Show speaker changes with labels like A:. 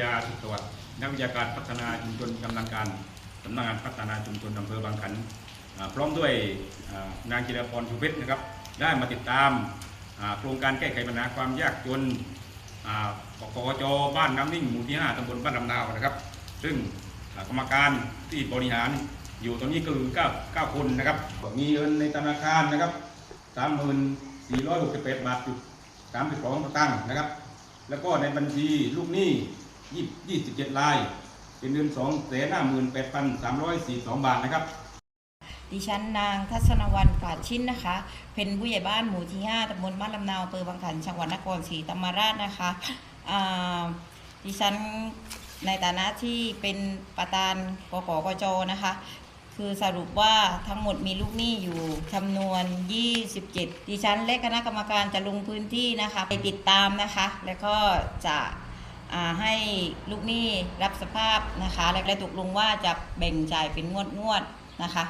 A: ยาสุขสวัสดิ์นักวิชาการพัฒนาชุมชนกำลังการสำนักงานพัฒนาชุมชนอำเภอบางขันพร้อมด้วยนางจิรพรชูเพชรนะครับ ได้มาติดตามโครงการแก้ไขปัญหาความยากจนอ่ากกจบ้านน้ำนิ่งหมู่ที่ 5ตำบลบ้านลำนาวนะครับ ซึ่งกรรมการที่บริหารอยู่ตรงนี้ก็คือ9 9คนนะครับ มีเงินในธนาคารนะครับ 3468บาทจุด32สตางค์นะครับ แล้วก็ในบัญชีลูกหนี้ 20 27ราย เป็นเงิน2 5 8 3 4 2บาทนะครับ
B: ดิฉันนางทัศนวรรณฝาดชิ้นนะคะ เป็นผู้ใหญ่บ้านหมู่ที่ 5ตำบลบ้านลำนาวอำเภอบางขันจังหวัดนครศรีธรรมราชนะคะอ่าดิฉันในฐานะที่เป็นประธานกกกจนะคะ คือสรุปว่าทั้งหมดมีลูกหนี้อยู่จำนวน 27 ดิฉันและคณะกรรมการจะลงพื้นที่นะคะ ไปติดตามนะคะ แล้วก็จะ ให้ลูกหนี้รับสภาพนะคะและและตกลงว่าจะแบ่งจ่ายเป็นงวดงวดนะคะ